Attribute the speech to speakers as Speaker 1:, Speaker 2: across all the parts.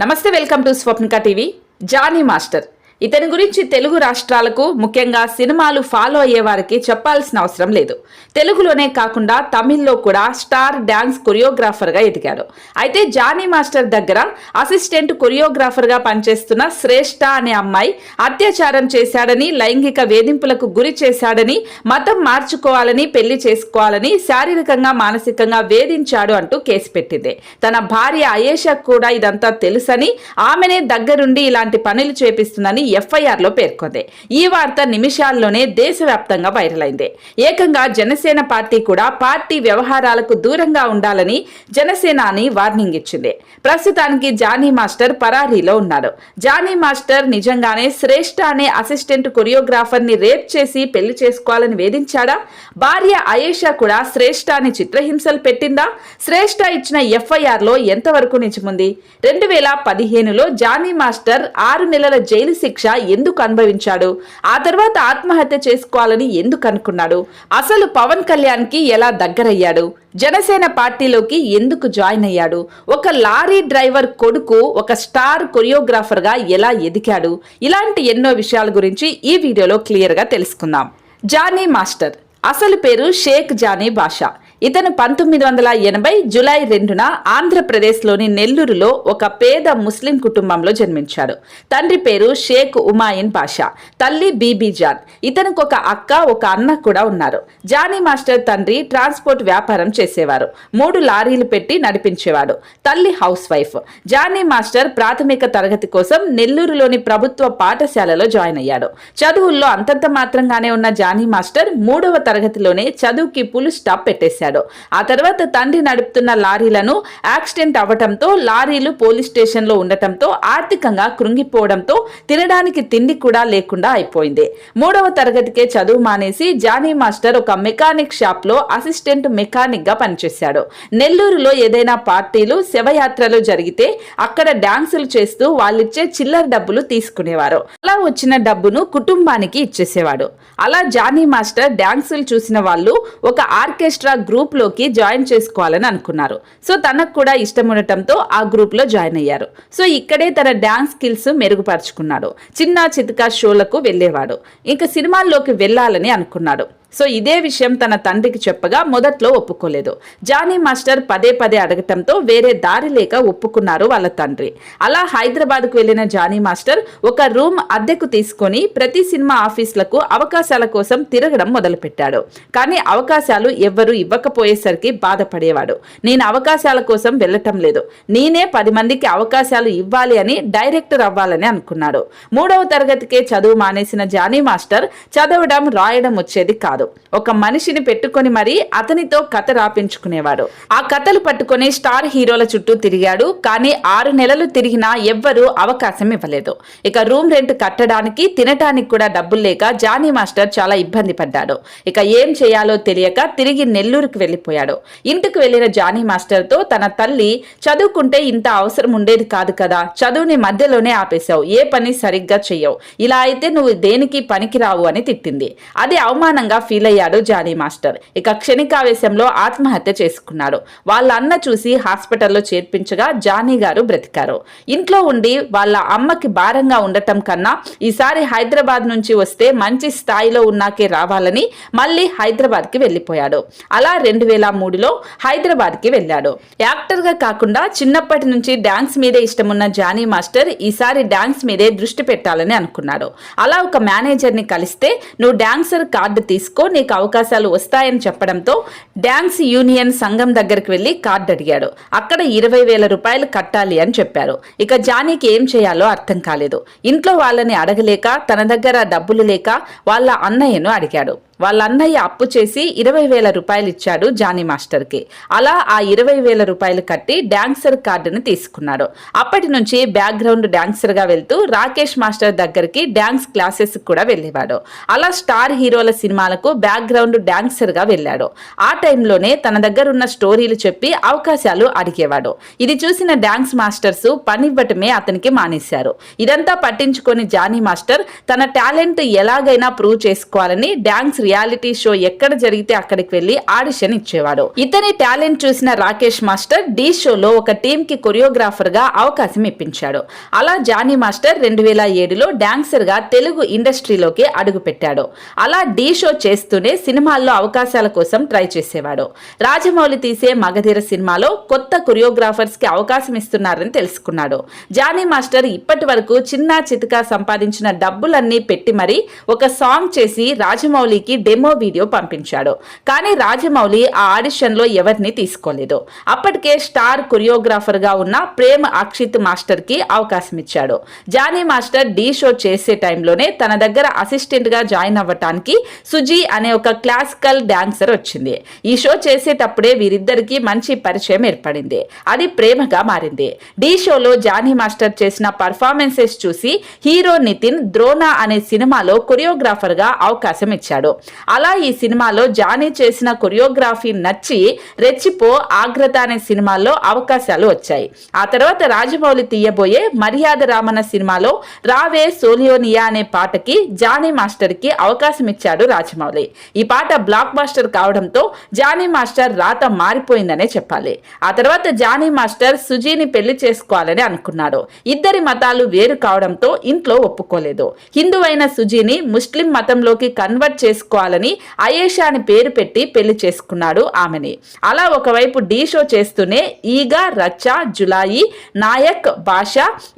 Speaker 1: నమస్తే welcome to Swapnika TV. Jani master. ఇతని గురించి తెలుగు రాష్ట్రాలకు ముఖ్యంగా సినిమాలు ఫాలో అయ్యే వారికి చెప్పాల్సిన అవసరం లేదు. తెలుగులోనే కాకుండా తమిళ్ళో కూడా స్టార్ డ్యాన్స్ కొరియోగ్రాఫర్గా ఎదిగారు అయితే జానీ మాస్టర్ దగ్గర అసిస్టెంట్ కొరియోగ్రాఫర్గా పనిచేస్తున్న శ్రేష్ఠ అనే అమ్మాయి అత్యాచారం చేశాడని లైంగిక వేధింపులకు గురి చేశాడని మతం మార్చుకోవాలని పెళ్ళి చేసుకోవాలని శారీరకంగా మానసికంగా వేధించాడు అంటూ కేసు పెట్టింది. తన భార్య అయేషా కూడా ఇదంతా తెలుసని ఆమెనే దగ్గరుండి ఇలాంటి పనులు చేపిస్తుందని ఎఫ్ఐఆర్లో పేర్కొంది. ఈ వార్త నిమిషాల్లోనే దేశవ్యాప్తంగా వైరల్ అయింది. ఏకంగా జనసేన పార్టీ కూడా పార్టీ వ్యవహారాలకు దూరంగా ఉండాలని జనసేనాని వార్నింగ్ ఇచ్చింది. ప్రస్తుతానికి జానీ మాస్టర్ పరారీలో ఉన్నారు. జానీ మాస్టర్ నిజంగానే శ్రేష్ఠ అనే అసిస్టెంట్ కొరియోగ్రాఫర్ని రేప్ చేసి పెళ్ళి చేసుకోవాలని వేధించాడా? భార్య అయేషా కూడా శ్రేష్ఠ అని చిత్రహింసలు పెట్టిందా? శ్రేష్ఠ ఇచ్చిన ఎఫ్ఐఆర్లో ఎంతవరకు నిజముంది? రెండు వేల పదిహేనులో జానీ మాస్టర్ ఆరు నెలల జైలు శిక్ష ఎందుకు అనుభవించాడు? ఆ తర్వాత ఆత్మహత్య చేసుకోవాలని ఎందుకు అనుకున్నాడు? అసలు పవన్ కళ్యాణ్కి ఎలా దగ్గరయ్యాడు? జనసేన పార్టీలోకి ఎందుకు జాయిన్ అయ్యాడు? ఒక లారీ డ్రైవర్ కొడుకు ఒక స్టార్ కొరియోగ్రాఫర్గా ఎలా ఎదిగాడు? ఇలాంటి ఎన్నో విషయాల గురించి ఈ వీడియోలో క్లియర్గా తెలుసుకుందాం. జానీ మాస్టర్. అసలు పేరు షేక్ జానీ బాషా. ఇతను పంతొమ్మిది వందల ఎనభై జులై రెండున ఆంధ్రప్రదేశ్లోని నెల్లూరులో ఒక పేద ముస్లిం కుటుంబంలో జన్మించాడు. తండ్రి పేరు షేక్ ఉమాయిన్ పాషా తల్లి బీబీ జాన్. ఇతనికి ఒక అక్క ఒక అన్న కూడా ఉన్నారు. జానీ మాస్టర్ తండ్రి ట్రాన్స్పోర్ట్ వ్యాపారం చేసేవారు. మూడు లారీలు పెట్టి నడిపించేవాడు. తల్లి హౌస్ వైఫ్. జానీ మాస్టర్ ప్రాథమిక తరగతి కోసం నెల్లూరులోని ప్రభుత్వ పాఠశాలలో జాయిన్ అయ్యాడు. చదువుల్లో అంతంత మాత్రంగానే ఉన్న జానీ మాస్టర్ మూడవ తరగతిలోనే చదువుకి పులు స్టాప్ చేశాడు. ఆ తర్వాత తండ్రి నడుపుతున్న లారీలను యాక్సిడెంట్ అవ్వటంతో లారీలు పోలీస్ స్టేషన్లో ఉండటంతో ఆర్థికంగా కృంగిపోవడంతో తినడానికి తిండి కూడా లేకుండా అయిపోయింది. మూడవ తరగతికే చదువు మానేసి జానీ మాస్టర్ ఒక మెకానిక్ షాప్లో అసిస్టెంట్ మెకానిక్గా పనిచేశాడు. నెల్లూరులో ఏదైనా పార్టీలు శవయాత్రలు జరిగితే అక్కడ డాన్సులు చేస్తూ వాళ్ళిచ్చే చిల్లర డబ్బులు తీసుకునేవారు. అలా వచ్చిన డబ్బును కుటుంబానికి ఇచ్చేసేవాడు. అలా జానీ మాస్టర్ డాన్సులు చూసిన వాళ్ళు ఒక ఆర్కెస్ట్రా గ్రూప్ లోకి జాయిన్ చేసుకోవాలని అనుకున్నారు. సో తనకు కూడా ఇష్టం ఉండటంతో ఆ గ్రూప్లో జాయిన్ అయ్యారు. సో ఇక్కడే తన డాన్స్ స్కిల్స్ మెరుగుపరుచుకున్నాడు. చిన్న చితకా షోలకు వెళ్ళేవాడు. ఇంకా సినిమాల్లోకి వెళ్ళాలని అనుకున్నాడు. సో ఇదే విషయం తన తండ్రికి చెప్పగా మొదట్లో ఒప్పుకోలేదు. జానీ మాస్టర్ పదే పదే అడగటంతో వేరే దారి లేక ఒప్పుకున్నారు వాళ్ళ తండ్రి. అలా హైదరాబాద్కు వెళ్ళిన జానీ మాస్టర్ ఒక రూమ్ అద్దెకు తీసుకొని ప్రతి సినిమా ఆఫీసులకు అవకాశాల కోసం తిరగడం మొదలుపెట్టాడు. కానీ అవకాశాలు ఎవ్వరూ ఇవ్వకపోయేసరికి బాధపడేవాడు. నేను అవకాశాల కోసం వెళ్ళటం లేదు. నేనే పది మందికి అవకాశాలు ఇవ్వాలి అని డైరెక్టర్ అవ్వాలని అనుకున్నాడు. మూడవ తరగతికే చదువు మానేసిన జానీ మాస్టర్ చదవడం రాయడం వచ్చేది కాదు. ఒక మనిషిని పెట్టుకొని మరి అతనితో కథ రాపించుకునేవాడు. ఆ కథలు పట్టుకొని స్టార్ హీరోల చుట్టూ తిరిగాడు కానీ ఆరు నెలలు తిరిగినా ఎవ్వరూ అవకాశం ఇవ్వలేదు. ఇక రూమ్ రెంట్ కట్టడానికి తినటానికి కూడా డబ్బులు లేక జానీ మాస్టర్ చాలా ఇబ్బంది పడ్డాడు. ఇక ఏం చేయాలో తెలియక తిరిగి నెల్లూరుకు వెళ్ళిపోయాడు. ఇంటికి వెళ్ళిన జానీ మాస్టర్తో తన తల్లి చదువుకుంటే ఇంత అవసరం ఉండేది కాదు కదా చదువుని మధ్యలోనే ఆపేశావు ఏ పని సరిగ్గా చెయ్యవు. ఇలా అయితే నువ్వు దేనికి పనికిరావు అని తిట్టింది. అది అవమానంగా ఫీల్ అయ్యాడు జానీ మాస్టర్. ఇక క్షణికావేశంలో ఆత్మహత్య చేసుకున్నాడు. వాళ్ళ అన్న చూసి హాస్పిటల్లో చేర్పించగా జానీ గారు బ్రతికారు. ఇంట్లో ఉండి వాళ్ళ అమ్మకి భారంగా ఉండటం కన్నా ఈసారి హైదరాబాద్ నుంచి వస్తే మంచి స్థాయిలో ఉన్నాకే రావాలని మళ్ళీ హైదరాబాద్కి వెళ్ళిపోయాడు. అలా రెండు వేల మూడులో హైదరాబాద్కి వెళ్ళాడు. యాక్టర్గా కాకుండా చిన్నప్పటి నుంచి డాన్స్ మీదే ఇష్టమున్న జానీ మాస్టర్ ఈసారి డాన్స్ మీదే దృష్టి పెట్టాలని అనుకున్నాడు. అలా ఒక మేనేజర్ని కలిస్తే నువ్వు డాన్సర్ కార్డు తీసుకు నీకు అవకాశాలు వస్తాయని చెప్పడంతో డ్యాన్స్ యూనియన్ సంఘం దగ్గరికి వెళ్ళి కార్డు అడిగాడు. అక్కడ ఇరవై వేల రూపాయలు కట్టాలి అని చెప్పారు. ఇక జానీకి ఏం చేయాలో అర్థం కాలేదు. ఇంట్లో వాళ్ళని అడగలేక తన దగ్గర డబ్బులు లేక వాళ్ళ అన్నయ్యను అడిగాడు. వాళ్ళ అన్నయ్య అప్పు చేసి ఇరవై వేల రూపాయలు ఇచ్చాడు జానీ మాస్టర్కి. అలా ఆ ఇరవై వేల రూపాయలు కట్టి డాన్సర్ కార్డుని తీసుకున్నాడు. అప్పటి నుంచి బ్యాక్గ్రౌండ్ డాన్సర్గా వెళ్తూ రాకేష్ మాస్టర్ దగ్గరికి డాన్స్ క్లాసెస్ కూడా వెళ్ళేవాడు. అలా స్టార్ హీరోల సినిమాలకు బ్యాక్గ్రౌండ్ డాన్సర్గా వెళ్ళాడు. ఆ టైంలోనే తన దగ్గర ఉన్న స్టోరీలు చెప్పి అవకాశాలు అడిగేవాడు. ఇది చూసిన డాన్స్ మాస్టర్స్ పనివ్వటమే అతనికి మానేశారు. ఇదంతా పట్టించుకొని జానీ మాస్టర్ తన టాలెంట్ ఎలాగైనా ప్రూవ్ చేసుకోవాలని డాన్స్ రియాలిటీ షో ఎక్కడ జరిగితే అక్కడికి వెళ్ళి ఆడిషన్ ఇచ్చేవాడు. ఇతని టాలెంట్ చూసిన రాకేష్ మాస్టర్ డి షోలో ఒక టీమ్కి కొరియోగ్రాఫర్గా అవకాశం ఇప్పించాడు. అలా జానీ మాస్టర్ రెండు వేల ఏడులో డాన్సర్గా తెలుగు ఇండస్ట్రీలోకి అడుగు పెట్టాడు అలా డి షో చేస్తూనే సినిమాల్లో అవకాశాల కోసం ట్రై చేసేవాడు. రాజమౌళి తీసే మగధీర సినిమాలో కొత్త కొరియోగ్రాఫర్స్కి అవకాశం ఇస్తున్నారని తెలుసుకున్నాడు. జానీ మాస్టర్ ఇప్పటి వరకు చిన్న చితకా సంపాదించిన డబ్బులన్నీ పెట్టి మరీ ఒక సాంగ్ చేసి రాజమౌళికి డెమో వీడియో పంపించాడు. కానీ రాజమౌళి ఆ ఆడిషన్లో ఎవరిని తీసుకోలేదు. అప్పటికే స్టార్ కొరియోగ్రాఫర్గా ఉన్న ప్రేమ్ అక్షిత్ మాస్టర్కి అవకాశం ఇచ్చాడు జానీ మాస్టర్ డి షో చేసే టైంలోనే తన దగ్గర అసిస్టెంట్గా జాయిన్ అవ్వటానికి సుజీ అనే ఒక క్లాసికల్ డాన్సర్ వచ్చింది. ఈ షో చేసేటప్పుడే వీరిద్దరికీ మంచి పరిచయం ఏర్పడింది. అది ప్రేమగా మారింది. డీ షోలో జానీ మాస్టర్ చేసిన పర్ఫార్మెన్సెస్ చూసి హీరో నితిన్ ద్రోణ అనే సినిమాలో కొరియోగ్రాఫర్గా అవకాశం ఇచ్చాడు అలా ఈ సినిమాలో జానీ చేసిన కొరియోగ్రఫీ నచ్చి రెచ్చిపో ఆగ్రత అనే సినిమాల్లో అవకాశాలు వచ్చాయి. ఆ తర్వాత రాజమౌళి తీయబోయే మర్యాద రామన్న సినిమాలో రావే సోలియోనియా అనే పాటకి జానీ మాస్టర్కి అవకాశం ఇచ్చాడు రాజమౌళి. ఈ పాట బ్లాక్ బాస్టర్ కావడంతో జానీ మాస్టర్ రాత మారిపోయిందనే చెప్పాలి. ఆ తర్వాత జానీ మాస్టర్ సుజీని పెళ్ళి చేసుకోవాలని అనుకున్నాడు. ఇద్దరి మతాలు వేరు కావడంతో ఇంట్లో ఒప్పుకోలేదు. హిందువైన సుజీని ముస్లిం మతంలోకి కన్వర్ట్ చేసుకో చేసుకోవాలని అయేషా అని పేరు పెట్టి పెళ్ళి చేసుకున్నాడు ఆమెని. అలా ఒకవైపు డీ షో చేస్తూనే ఈగ రచ్చ జులాయి నాయక్ భాష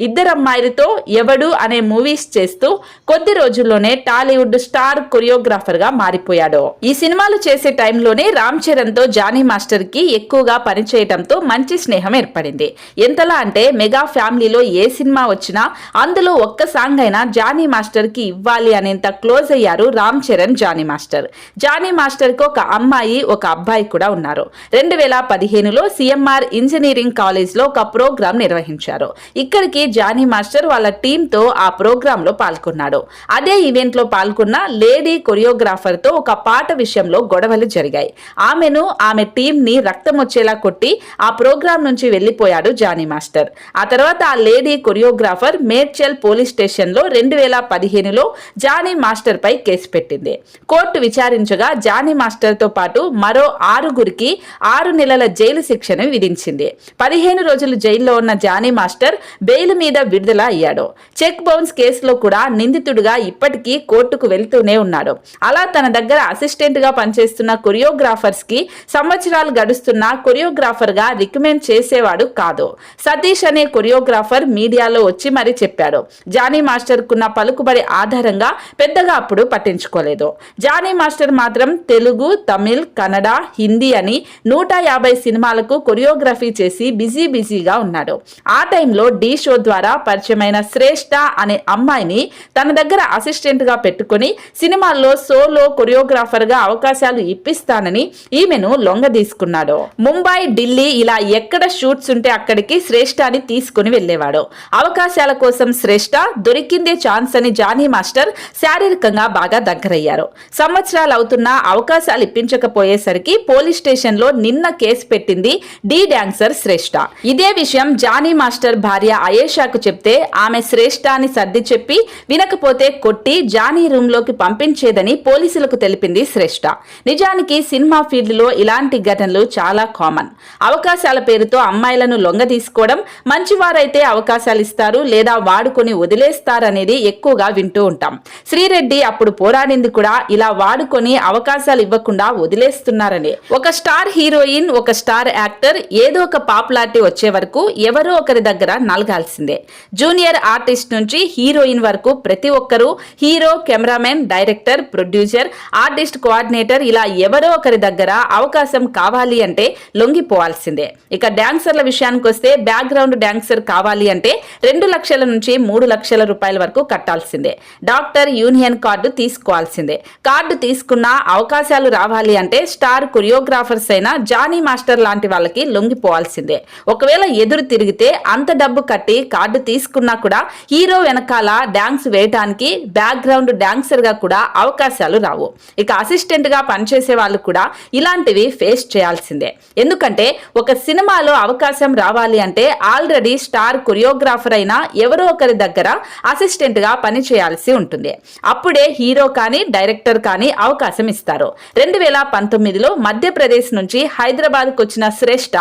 Speaker 1: ఇద్దరమ్మాయిలతో ఎవడు అనే మూవీస్ చేస్తూ కొద్ది రోజుల్లోనే టాలీవుడ్ స్టార్ కొరియోగ్రాఫర్గా మారిపోయాడు. ఈ సినిమాలు చేసే టైంలోనే రామ్ చరణ్తో జానీ మాస్టర్కి ఎక్కువగా పనిచేయడంతో మంచి స్నేహం ఏర్పడింది. ఎంతలా అంటే మెగా ఫ్యామిలీలో ఏ సినిమా వచ్చినా అందులో ఒక్క సాంగ్ అయినా జానీ మాస్టర్కి ఇవ్వాలి అనేంత క్లోజ్ అయ్యారు రామ్ చరణ్ జానీ మాస్టర్. జానీ మాస్టర్కి ఒక అమ్మాయి ఒక అబ్బాయి కూడా ఉన్నారు. రెండు వేల పదిహేనులో సిఎంఆర్ ఇంజనీరింగ్ కాలేజ్లో ఒక ప్రోగ్రాం నిర్వహించారు. ఇక్కడికి జానీ మాస్టర్ వాళ్ళ టీంతో తో ఆ ప్రోగ్రాంలో పాల్గొన్నాడు. అదే ఈవెంట్లో పాల్గొన్న లేడీ కొరియోగ్రాఫర్తో ఒక పాట విషయంలో గొడవలు జరిగాయి. ఆమెను ఆమె టీంని ని రక్తం వచ్చేలా కొట్టి ఆ ప్రోగ్రాం నుంచి వెళ్ళిపోయాడు జానీ మాస్టర్. ఆ తర్వాత ఆ లేడీ కొరియోగ్రాఫర్ మేడ్చల్ పోలీస్ స్టేషన్లో రెండు వేల పదిహేనులో జానీ మాస్టర్ పై కేసు పెట్టింది. కోర్టు విచారించగా జానీ మాస్టర్తో పాటు మరో ఆరుగురికి ఆరు నెలల జైలు శిక్షను విధించింది. పదిహేను రోజులు జైల్లో ఉన్న జానీ మాస్టర్ బెయిల్ మీద విడుదల అయ్యాడు. చెక్ బౌన్స్ కేసులో కూడా నిందితుడిగా ఇప్పటికీ కోర్టుకు వెళ్తూనే ఉన్నాడు. అలా తన దగ్గర అసిస్టెంట్గా పనిచేస్తున్న కొరియోగ్రాఫర్స్కి సంవత్సరాలు గడుస్తున్న కొరియోగ్రాఫర్గా రికమెండ్ చేసేవాడు కాదు. సతీష్ అనే కొరియోగ్రాఫర్ మీడియాలో వచ్చి మరీ చెప్పాడు. జానీ మాస్టర్కున్న పలుకుబడి ఆధారంగా పెద్దగా అప్పుడు పట్టించుకోలేదు. జానీ మాస్టర్ మాత్రం తెలుగు తమిళ్ కన్నడ హిందీ అని నూట యాభై సినిమాలకు కొరియోగ్రఫీ చేసి బిజీ బిజీగా ఉన్నాడు. ఆ టైంలో డీ షో ద్వారా పరిచయమైన శ్రేష్ఠ అనే అమ్మాయిని తన దగ్గర అసిస్టెంట్గా పెట్టుకుని సినిమాల్లో సోలో కొరియోగ్రాఫర్గా అవకాశాలు ఇప్పిస్తానని ఈమెను లొంగ తీసుకున్నాడు. ముంబై ఢిల్లీ ఇలా ఎక్కడ షూట్స్ ఉంటే అక్కడికి శ్రేష్ఠని తీసుకుని వెళ్ళేవాడు. అవకాశాల కోసం శ్రేష్ఠ దొరికిందే ఛాన్స్ అని జానీ మాస్టర్ శారీరకంగా బాగా దగ్గరయ్యారు. సంవత్సరాలు అవుతున్నా అవకాశాలు ఇప్పించకపోయేసరికి పోలీస్ స్టేషన్లో నిన్న కేసు పెట్టింది డి డాన్సర్ శ్రేష్ఠ ఇదే విషయం జానీ మాస్టర్ భార్య అయేషాకు చెప్తే ఆమె శ్రేష్ఠ అని సర్ది చెప్పి వినకపోతే కొట్టి జానీ రూమ్లోకి పంపించేదని పోలీసులకు తెలిపింది శ్రేష్ఠ నిజానికి సినిమా ఫీల్డ్లో ఇలాంటి ఘటనలు చాలా కామన్. అవకాశాల పేరుతో అమ్మాయిలను లొంగ తీసుకోవడం మంచివారైతే అవకాశాలు ఇస్తారు లేదా వాడుకొని వదిలేస్తారనేది ఎక్కువగా వింటూ ఉంటాం. శ్రీరెడ్డి అప్పుడు పోరాడింది కూడా ఇలా వాడుకొని అవకాశాలు ఇవ్వకుండా వదిలేస్తున్నారని. ఒక స్టార్ హీరోయిన్ ఒక స్టార్ యాక్టర్ ఏదో ఒక పాపులారిటీ వచ్చే వరకు ఎవరో ఒకరి దగ్గర నలగాల్సిందే. జూనియర్ ఆర్టిస్ట్ నుంచి హీరోయిన్ వరకు ప్రతి ఒక్కరూ hero cameraman director producer artist coordinator ఇలా ఎవరో ఒకరి దగ్గర అవకాశం కావాలి అంటే లొంగిపోవాల్సిందే. ఇక డాన్సర్ల విషయానికి వస్తే బ్యాక్గ్రౌండ్ డాన్సర్ కావాలి అంటే రెండు లక్షల నుంచి మూడు లక్షల రూపాయల వరకు కట్టాల్సిందే. డాక్టర్ యూనియన్ కార్డు తీసుకోవాల్సిందే. కార్డు తీసుకున్న అవకాశాలు రావాలి అంటే స్టార్ కొరియోగ్రాఫర్స్ అయినా జానీ మాస్టర్ లాంటి వాళ్ళకి లొంగిపోవాల్సిందే. ఒకవేళ ఎదురు తిరిగితే అంత డబ్బు కట్టి కార్డు తీసుకున్నా కూడా హీరో వెనకాల డ్యాన్స్ వేయటానికి బ్యాక్గ్రౌండ్ డ్యాన్సర్గా కూడా అవకాశాలు రావు. ఇక అసిస్టెంట్గా పనిచేసే వాళ్ళు కూడా ఇలాంటివి ఫేస్ చేయాల్సిందే. ఎందుకంటే ఒక సినిమాలో అవకాశం రావాలి అంటే ఆల్రెడీ స్టార్ కొరియోగ్రాఫర్ అయినా ఎవరో ఒకరి దగ్గర అసిస్టెంట్గా పని చేయాల్సి ఉంటుంది. అప్పుడే హీరో కానీ డైరెక్టర్ మాస్టర్ కానీ అవకాశం ఇస్తారు. రెండు వేల పంతొమ్మిదిలో మధ్యప్రదేశ్ నుంచి హైదరాబాద్కు వచ్చిన శ్రేష్ఠ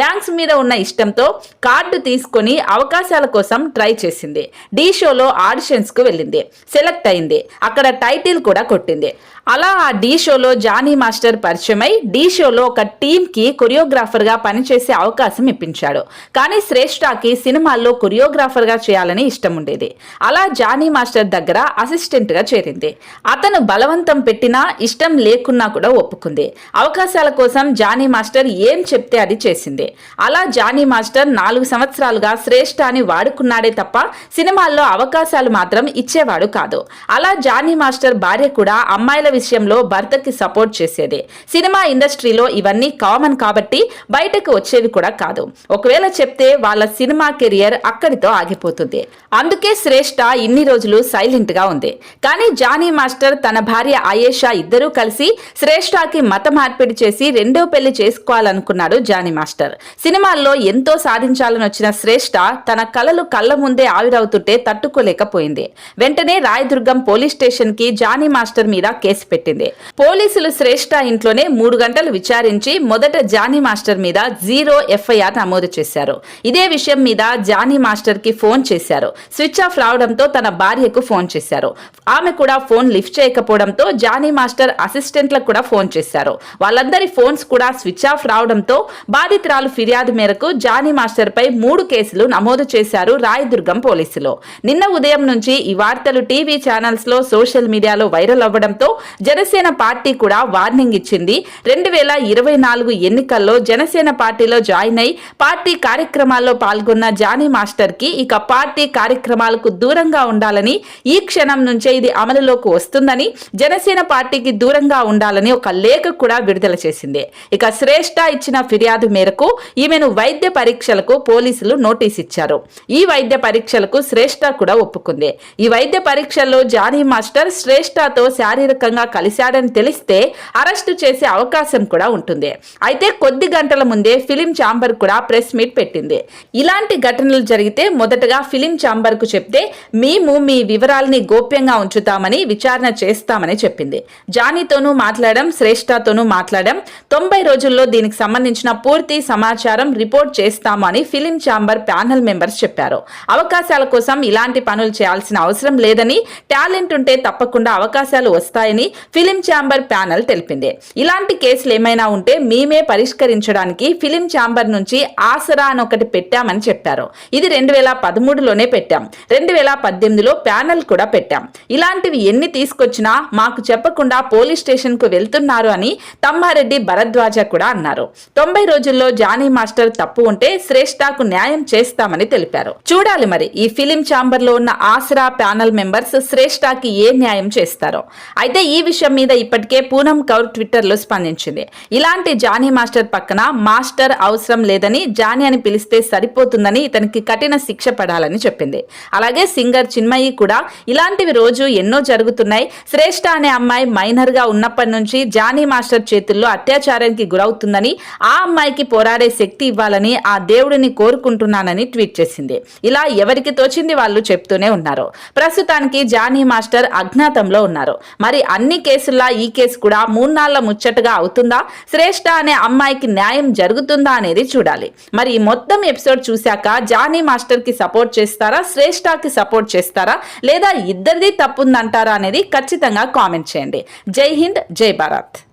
Speaker 1: డాన్స్ మీద ఉన్న ఇష్టంతో కార్డు తీసుకొని అవకాశాల కోసం ట్రై చేసింది. ఢీ షోలో ఆడిషన్స్కు వెళ్ళింది. సెలెక్ట్ అయింది. అక్కడ టైటిల్ కూడా కొట్టింది. అలా ఆ ఢీ షోలో జానీ మాస్టర్ పరిచయమై డీ షోలో ఒక టీంకి కొరియోగ్రాఫర్గా కొరియోగ్రాఫర్గా పనిచేసే అవకాశం ఇప్పించాడు. కానీ శ్రేష్ఠకి సినిమాల్లో కొరియోగ్రాఫర్గా చేయాలని ఇష్టం ఉండేది. అలా జానీ మాస్టర్ దగ్గర అసిస్టెంట్గా చేరింది. అతను బలవంతం పెట్టినా ఇష్టం లేకున్నా కూడా ఒప్పుకుంది. అవకాశాల కోసం జానీ మాస్టర్ ఏం చెప్తే అది చేసింది. అలా జానీ మాస్టర్ నాలుగు సంవత్సరాలుగా శ్రేష్ఠ అని వాడుకున్నాడే తప్ప సినిమాల్లో అవకాశాలు మాత్రం ఇచ్చేవాడు కాదు. అలా జానీ మాస్టర్ భార్య కూడా అమ్మాయిల విషయంలో భర్తకి సపోర్ట్ చేసేదే. సినిమా ఇండస్ట్రీలో ఇవన్నీ కామన్ కాబట్టి బయటకు వచ్చేవి కూడా కాదు. ఒకవేళ చెప్తే వాళ్ళ సినిమా కెరియర్ అక్కడితో ఆగిపోతుంది. అందుకే శ్రేష్ఠ ఇన్ని రోజులు సైలెంట్గా ఉంది. కానీ జానీ మాస్టర్ తన భార్య ఆయేషా ఇద్దరూ కలిసి శ్రేష్ఠకి మత మార్పిడి చేసి రెండో పెళ్ళి చేసుకోవాలనుకున్నాడు జానీ మాస్టర్. సినిమాల్లో ఎంతో సాధించాలని వచ్చిన శ్రేష్ఠ తన కలలు కళ్ళ ముందే ఆవిరవుతుంటే తట్టుకోలేకపోయింది. వెంటనే రాయదుర్గం పోలీస్ స్టేషన్కి జానీ మాస్టర్ మీద కేసు పెట్టింది. పోలీసులు శ్రేష్ఠ ఇంట్లోనే మూడు గంటలు విచారించి మొదట జానీ మాస్టర్ మీద జీరో ఎఫ్ఐఆర్ నమోదు చేశారు. ఇదే విషయం మీద జానీ మాస్టర్కి ఫోన్ చేశారు. స్విచ్ ఆఫ్ రావడంతో తన భార్యకు ఫోన్ చేశారు. ఆమె కూడా ఫోన్ లిఫ్ట్ చేయకపోవడంతో జానీ మాస్టర్ అసిస్టెంట్లకు కూడా ఫోన్ చేశారు. వాళ్ళందరి ఫోన్స్ కూడా స్విచ్ ఆఫ్ రావడంతో బాధితురాలు ఫిర్యాదు మేరకు జానీ మాస్టర్ పై మూడు కేసులు నమోదు చేశారు రాయదుర్గం పోలీసులు. నిన్న ఉదయం నుంచి ఈ వార్తలు టీవీ ఛానల్స్లో సోషల్ మీడియాలో వైరల్ అవ్వడంతో జనసేన పార్టీ కూడా వార్నింగ్ ఇచ్చింది. రెండు వేల ఇరవై నాలుగు ఎన్నికల్లో జనసేన పార్టీలో జాయిన్ అయి పార్టీ కార్యక్రమాల్లో పాల్గొన్న జానీ మాస్టర్కి ఇక పార్టీ కార్యక్రమాలకు దూరంగా ఉండాలని ఈ క్షణం నుంచే ఇది అమలులోకి వస్తుందని జనసేన పార్టీకి దూరంగా ఉండాలని ఒక లేఖ కూడా విడుదల చేసింది. ఇక శ్రేష్ఠ ఇచ్చిన ఫిర్యాదు మేరకు ఈమెను వైద్య పరీక్షలకు పోలీసులు నోటీస్ ఇచ్చారు. ఈ వైద్య పరీక్షలకు శ్రేష్ఠ కూడా ఒప్పుకుంది. ఈ వైద్య పరీక్షల్లో జానీ మాస్టర్ శ్రేష్ఠతో శారీరకంగా కలిశాడని తెలిస్తే అరెస్టు చేసే అవకాశం కూడా ఉంటుంది. అయితే కొద్ది గంటల ముందే ఫిలిం ఛాంబర్ కూడా ప్రెస్ మీట్ పెట్టింది. ఇలాంటి ఘటనలు జరిగితే మొదటగా ఫిలిం ఛాంబర్కు చెప్తే మేము మీ వివరాలని గోప్యంగా ఉంచుతామని విచారణ చేస్తామని చెప్పింది. జానీతోనూ మాట్లాడడం శ్రేష్ఠతోనూ మాట్లాడడం తొంభై రోజుల్లో దీనికి సంబంధించిన పూర్తి సమాచారం రిపోర్ట్ చేస్తామని ఫిలిం ఛాంబర్ ప్యానెల్ మెంబర్స్ చెప్పారు. అవకాశాల కోసం ఇలాంటి పనులు చేయాల్సిన అవసరం లేదని టాలెంట్ ఉంటే తప్పకుండా అవకాశాలు వస్తాయని ఫిలిం ఛాంబర్ ప్యానెల్ తెలిపింది. ఇలాంటి కేసులు ఏమైనా ఉంటే మేమే పరిష్కరించడానికి ఫిలిం ఛాంబర్ నుంచి ఆసరా అని ఒకటి పెట్టామని చెప్పారు. ఇది రెండు వేల పదమూడులోనే పెట్టాం. రెండు వేల పద్దెనిమిదిలో ప్యానల్ కూడా పెట్టాం. ఇలాంటివి ఎన్ని తీసుకొచ్చినా మాకు చెప్పకుండా పోలీస్ స్టేషన్కు వెళ్తున్నారు అని తమ్మారెడ్డి భరద్వాజ కూడా అన్నారు. తొంభై రోజుల్లో జానీ మాస్టర్ తప్పు ఉంటే శ్రేష్ఠకు న్యాయం చేస్తామని తెలిపారు. చూడాలి మరి ఈ ఫిలిం ఛాంబర్లో ఉన్న ఆసరా ప్యానల్ మెంబర్స్ శ్రేష్ఠకి ఏ న్యాయం చేస్తారో. అయితే ఈ విషయం మీద ఇప్పటికే పూనం కౌర్ ట్విట్టర్లో స్పందించింది. ఇలాంటి జానీ మాస్టర్ పక్కన మాస్టర్ అవసరం లేదని జానీ అని పిలిస్తే సరిపోతుందని ఇతనికి కఠిన శిక్ష పడాలని చెప్పింది. అలాగే సింగర్ చిన్మయి కూడా ఇలాంటివి రోజు ఎన్నో జరుగుతున్నాయి. శ్రేష్ఠ అనే అమ్మాయి మైనర్గా ఉన్నప్పటి నుంచి జానీ మాస్టర్ చేతుల్లో అత్యాచారానికి గురవుతుందని ఆ అమ్మాయికి పోరాడే శక్తి ఇవ్వాలని ఆ దేవుడిని కోరుకుంటున్నానని ట్వీట్ చేసింది. ఇలా ఎవరికి తోచింది వాళ్ళు చెప్తూనే ఉన్నారు. ప్రస్తుతానికి జానీ మాస్టర్ అజ్ఞాతంలో ఉన్నారు. మరి అన్ని కేసుల్లా ఈ కేసు కూడా మూన్నాళ్ళ ముచ్చటగా అవుతుందా? శ్రేష్ఠ అనే అమ్మాయికి న్యాయం జరుగుతుందా అనేది చూడాలి. మరి ఈ మొత్తం ఎపిసోడ్ చూశాక జానీ మాస్టర్కి సపోర్ట్ చేస్తారా? శ్రేష్ఠకి సపోర్ట్ చేస్తారా? లేదా ఇద్దరిది తప్పుందంటారా అనేది ఖచ్చితంగా కామెంట్ చేయండి. జై హింద్ జై భారత్.